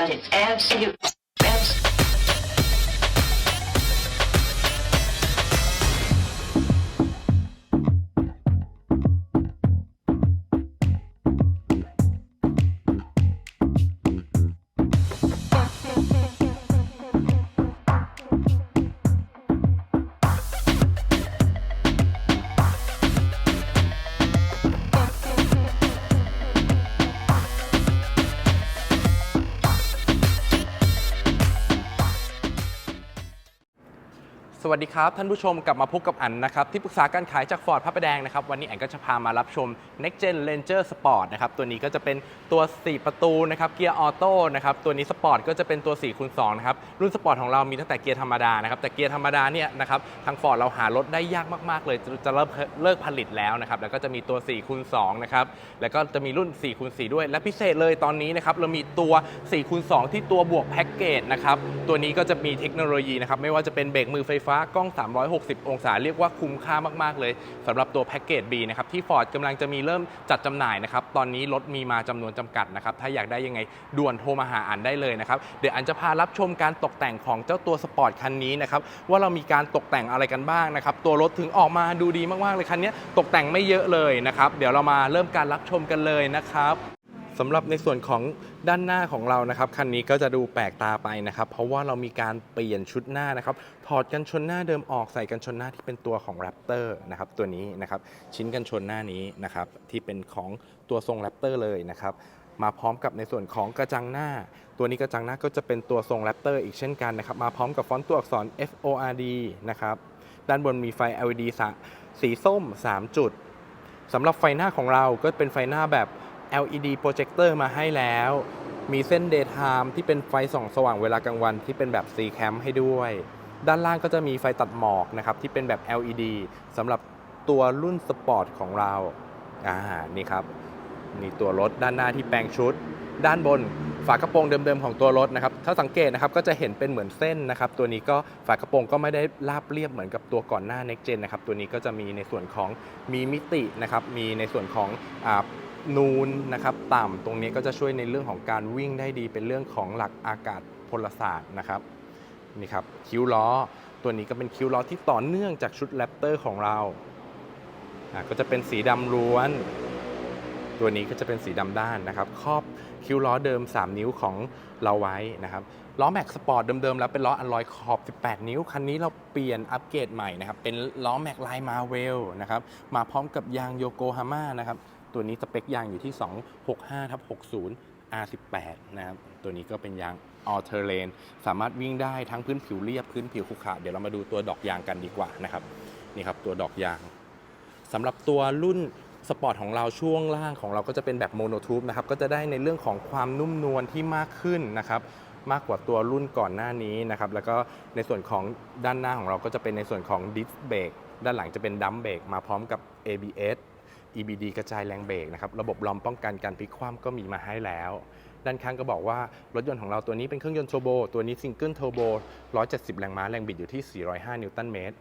but it's absolute. สวัสดีครับท่านผู้ชมกลับมาพบกับอันนะครับที่ปรึกษาการขายจากฟอร์ดพระประแดงนะครับวันนี้อันก็จะพามารับชม Next Gen Ranger Sport นะครับตัวนี้ก็จะเป็นตัว 4 ประตูนะครับเกียร์ออโต้นะครับตัวนี้สปอร์ตก็จะเป็นตัว4คูณ2นะครับรุ่นสปอร์ตของเรามีตั้งแต่เกียร์ธรรมดานะครับแต่เกียร์ธรรมดาเนี่ยนะครับทางฟอร์ดเราหารถได้ยากมากๆเลยจะจะเลิกเลิกผลิตแล้วนะครับแล้วก็จะมีตัว4คูณ2นะครับแล้วก็จะมีรุ่น4คูณ4ด้วย และพิเศษเลยตอนนี้นะครับเรามีตัว4คูณ2ที่ตัวบวกแพ็กเกจนะครับตัวนี้ก็จะมีเทคโนโลยีนะครับไม่ว่าจะเป็นเบรกมือไฟฟากล้อง 360 องศา เรียกว่าคุ้มค่ามาก ๆ เลยสำหรับตัวแพ็กเกจ B นะครับที่ Ford กำลังจะมีเริ่มจัดจำหน่ายนะครับตอนนี้รถมีมาจำนวนจำกัดนะครับถ้าอยากได้ยังไงด่วนโทรมาหาอันได้เลยนะครับเดี๋ยวอันจะพารับชมการตกแต่งของเจ้าตัวสปอร์ตคันนี้นะครับว่าเรามีการตกแต่งอะไรกันบ้างนะครับตัวรถถึงออกมาดูดีมากๆเลยคันนี้ตกแต่งไม่เยอะเลยนะครับเดี๋ยวเรามาเริ่มการรับชมกันเลยนะครับ สำหรับในส่วนของด้านหน้าของเรานะครับคันนี้ก็จะดูแปลกตาไปนะครับ เพราะว่าเรามีการเปลี่ยนชุดหน้านะครับถอดกันชนหน้าเดิมออกใส่กันชนหน้าที่เป็นตัวของ Raptor นะครับตัวนี้นะครับชิ้นกันชนหน้านี้นะครับที่เป็นของตัวทรง Raptor เลยนะครับมาพร้อมกับในส่วนของกระจังหน้า ตัวนี้กระจังหน้าก็จะเป็นตัวทรง Raptor อีกเช่นกันนะครับมาพร้อมกับฟอนต์ตัวอักษร F O R D นะครับด้านบนมีไฟ LED สะสีส้ม 3 จุดสำหรับไฟหน้าของเราก็เป็นไฟหน้าแบบ LED โปรเจคเตอร์มาให้แล้ว มีเส้น Daytime ที่เป็นไฟส่องสว่างเวลากลางวันที่เป็นแบบ C cam ให้ด้วย ด้านล่างก็จะมีไฟตัดหมอกนะครับที่เป็นแบบ LED สำหรับตัวรุ่นสปอร์ตของเรา อ่า นี่ครับ นี่ตัวรถด้านหน้าที่แปลงชุด ด้านบนฝากระโปรงเดิมๆของตัวรถนะครับ ถ้าสังเกตนะครับก็จะเห็นเป็นเหมือนเส้นนะครับ ตัวนี้ก็ฝากระโปรงก็ไม่ได้ราบเรียบเหมือนกับตัวก่อนหน้า Next Gen นะครับ ตัวนี้ก็จะมีในส่วนของมีมิตินะครับ มีในส่วนของอ่า นูนนะครับต่ำตรงนี้ก็จะช่วยในเรื่องของการวิ่งได้ดีเป็นเรื่องของหลักอากาศพลศาสตร์นะครับนี่ครับคิ้วล้อ ตัวนี้ก็เป็นคิ้วล้อที่ต่อเนื่องจากชุดแรปเตอร์ของเราอะก็จะเป็นสีดำล้วน ตัวนี้ก็จะเป็นสีดำด้านนะครับครอบคิ้วล้อเดิม 3 นิ้วของเราไว้นะครับล้อแม็กสปอร์ตเดิมๆแล้วเป็นล้ออัลลอยขอบ 18 นิ้ว คันนี้เราเปลี่ยนอัปเกรดใหม่นะครับเป็นล้อแม็กลายมาเวลนะครับมาพร้อมกับยางโยโกฮาม่านะครับ ตัวนี้สเปคยางอยู่ที่ 265ทับ60 R18 นะครับ ตัวนี้ก็เป็นยาง all terrain สามารถวิ่งได้ทั้งพื้นผิวเรียบพื้นผิวขรุขระเดี๋ยวเรามาดูตัวดอกยางกันดีกว่านะครับ นี่ครับตัวดอกยางสำหรับตัวรุ่นสปอร์ตของเราช่วงล่างของเราก็จะเป็นแบบโมโนทูบนะครับ ก็จะได้ในเรื่องของความนุ่มนวลที่มากขึ้นนะครับมากกว่าตัวรุ่นก่อนหน้านี้นะครับ แล้วก็ในส่วนของด้านหน้าของเราก็จะเป็นในส่วนของดิสเบรกด้านหลังจะเป็นดัมเบรกมาพร้อมกับ ABS EBD กระจายแรงเบรกนะครับระบบล้อมป้องกันการพลิกคว่ำก็มีมาให้แล้ว ด้านข้างก็บอกว่ารถยนต์ของเราตัวนี้เป็นเครื่องยนต์เทอร์โบ ตัวนี้ซิงเกิลเทอร์โบ 170 แรงม้าแรงบิดอยู่ที่ 405 นิวตันเมตร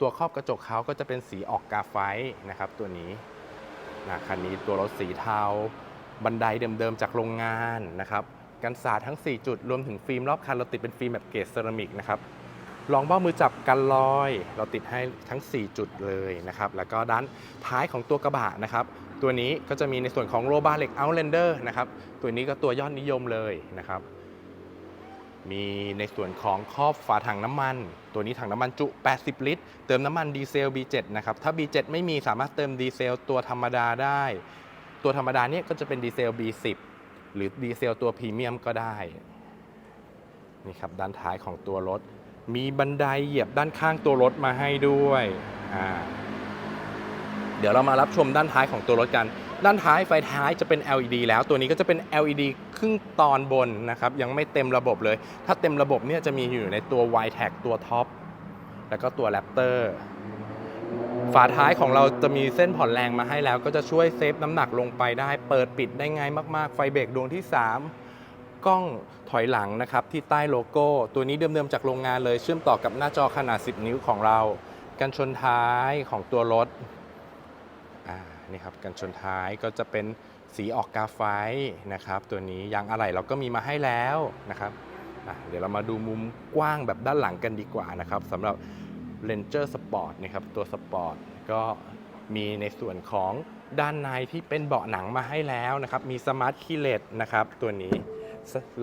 ตัวครอบกระจกเขาก็จะเป็นสีออกกาไฟต์นะครับตัวนี้นะคันนี้ตัวรถสีเทา บันไดเดิมๆจากโรงงานนะครับกันสาดทั้ง 4 จุดรวมถึงฟิล์มรอบคันเราติดเป็นฟิล์มแบบเกรดเซรามิกนะครับ รองเบ้ามือจับกันลอย เราติดให้ทั้ง 4 จุดเลยนะครับ แล้วก็ด้านท้ายของตัวกระบะนะครับ ตัวนี้ก็จะมีในส่วนของโรบาเล็กเอาเลนเดอร์นะครับ ตัวนี้ก็ตัวยอดนิยมเลยนะครับ มีในส่วนของครอบฝาถังน้ำมัน ตัวนี้ถังน้ำมันจุ 80 ลิตร เติมน้ำมันดีเซล B7 นะครับ ถ้า B7 ไม่มีสามารถเติมดีเซลตัวธรรมดาได้ ตัวธรรมดาเนี่ยก็จะเป็นดีเซล B10 หรือดีเซลตัวพรีเมียมก็ได้นี่ครับด้านท้ายของตัวรถ มีบันไดเหยียบด้านข้างตัวรถมาให้ด้วยอ่าเดี๋ยวเรามารับชมด้านท้ายของตัวรถกัน ด้านท้ายไฟท้ายจะเป็น LED แล้ว ตัวนี้ก็จะเป็น LED ครึ่งตอนบนนะครับ ยังไม่เต็มระบบเลย ถ้าเต็มระบบเนี่ยจะมีอยู่ในตัว y t a g ตัวท็อป แล้วก็ตัว Raptor ฝาท้ายของเราจะมีเส้นผ่อนแรงมาให้แล้ว ก็จะช่วยเซฟน้ำหนักลงไปได้ เปิดปิดได้ง่ายมาก ๆ ไฟเบรกดวงที่ 3 กล้องถอยหลังนะครับที่ใต้โลโก้ ตัวนี้เดิมๆจากโรงงานเลยเชื่อมต่อกับหน้าจอขนาด 10 นิ้วของเรา กันชนท้ายของตัวรถนี่ครับกันชนท้ายก็จะเป็นสีออกกาไฟนะครับ ตัวนี้ยางอะไหล่เราก็มีมาให้แล้วนะครับเดี๋ยวเรามาดูมุมกว้างแบบด้านหลังกันดีกว่านะครับสำหรับ Ranger Sport นะครับตัวสปอร์ตก็มีในส่วนของด้านในที่เป็นเบาะหนังมาให้แล้วนะครับ มีสมาร์ทคีเลตนะครับตัวนี้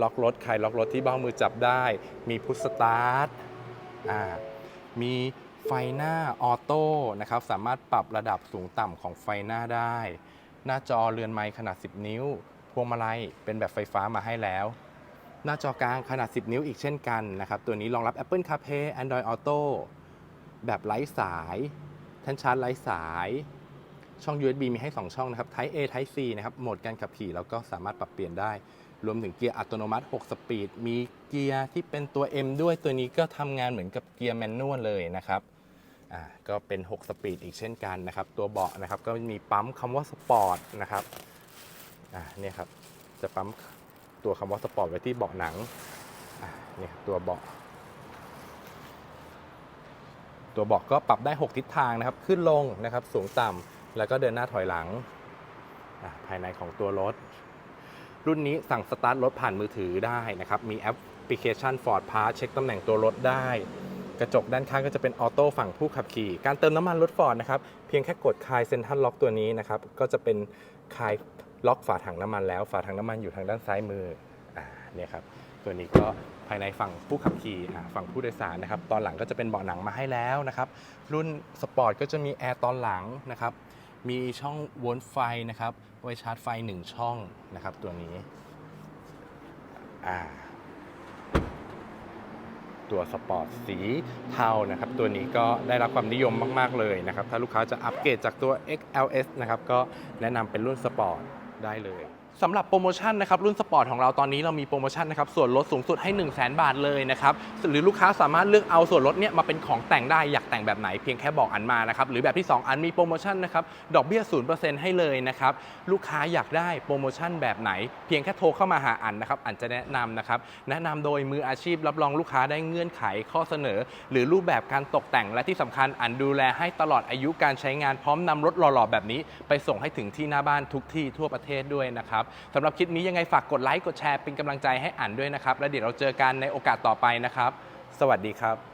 ล็อกรถใครล็อกรถที่เบ้ามือจับได้ มีพุชสตาร์ทมีไฟหน้าออโต้นะครับสามารถปรับระดับสูงต่ำของไฟหน้าได้ หน้าจอเรือนไม้ขนาด 10 นิ้ว พวงมาลัยเป็นแบบไฟฟ้ามาให้แล้ว หน้าจอกลางขนาด 10 นิ้วอีกเช่นกันนะครับ ตัวนี้รองรับ Apple CarPlay Android Auto แบบไร้สายแท่นชาร์จไร้สายช่อง USB มีให้ 2 ช่องนะครับ Type A Type C นะครับ โหมดการขับขี่ แล้วก็สามารถปรับเปลี่ยนได้ รวมถึงเกียร์อัตโนมัติ 6 สปีด มีเกียร์ที่เป็นตัว M ด้วยตัวนี้ก็ทำงานเหมือนกับเกียร์แมนนวลเลยนะครับอ่าก็เป็น 6 สปีดอีกเช่นกันนะครับ ตัวเบาะนะครับก็มีปั๊มคำว่าสปอร์ตนะครับอ่าเนี่ยครับจะปั๊มตัวคำว่าสปอร์ตไว้ที่เบาะหนังอ่าเนี่ยตัวเบาะตัวเบาะก็ปรับได้ 6 ทิศทางนะครับ ขึ้นลงนะครับ สูงต่ำแล้วก็เดินหน้าถอยหลังอะภายในของตัวรถ รุ่นนี้สั่งสตาร์ทรถผ่านมือถือได้นะครับ มีแอปพลิเคชัน Ford Pass เช็คตำแหน่งตัวรถได้ กระจกด้านข้างก็จะเป็นออโต้ฝั่งผู้ขับขี่ การเติมน้ำมันรถฟอร์ดนะครับ เพียงแค่กดคลายเซ็นทรัลล็อกตัวนี้นะครับ ก็จะเป็นคลายล็อกฝาถังน้ำมันแล้ว ฝาถังน้ำมันอยู่ทางด้านซ้ายมืออ่าเนี่ยครับ ตัวนี้ก็ภายในฝั่งผู้ขับขี่ฝั่งผู้โดยสารนะครับ ตอนหลังก็จะเป็นเบาะหนังมาให้แล้วนะครับ รุ่นสปอร์ตก็จะมีแอร์ตอนหลังนะครับ มีช่องวลต์ไฟนะครับ ไว้ชาร์จไฟ 1 ช่องนะครับตัวนี้อ่าตัวสปอร์ตสีเทานะครับ ตัวนี้ก็ได้รับความนิยมมาก ๆ เลยนะครับ ถ้าลูกค้าจะอัปเกรดจากตัว XLS นะครับ ก็แนะนำเป็นรุ่นสปอร์ตได้เลย สำหรับโปรโมชั่นนะครับรุ่นสปอร์ตของเราตอนนี้เรามีโปรโมชั่นนะครับส่วนลดสูงสุดให้ 1 0 0 0 0แบาทเลยนะครับหรือลูกค้าสามารถเลือกเอาส่วนลดเนี่ยมาเป็นของแต่งได้อยากแต่งแบบไหนเพียงแค่บอกอันมานะครับหรือแบบที่ 2 อันมีโปรโมชั่นนะครับดอกเบี้ย0%ให้เลยนะครับลูกค้าอยากได้โปรโมชั่นแบบไหน เพียงแค่โทรเข้ามาหาอันนะครับอันจะแนะนำนะครับแนะนำโดยมืออาชีพรับรองลูกค้าได้เงื่อนไขข้อเสนอ หรือรูปแบบการตกแต่งและที่สำคัญอันดูแลให้ตลอดอายุการใช้งานพร้อมนำรถหล่อๆแบบนี้ ไปส่งให้ถึงที่หน้าบ้านทุกที่ทั่วประเทศด้วยนะครับสำหรับคลิปนี้ยังไงฝากกดไลค์กดแชร์เป็นกำลังใจให้อ่านด้วยนะครับ และเดี๋ยวเราเจอกันในโอกาสต่อไปนะครับ สวัสดีครับ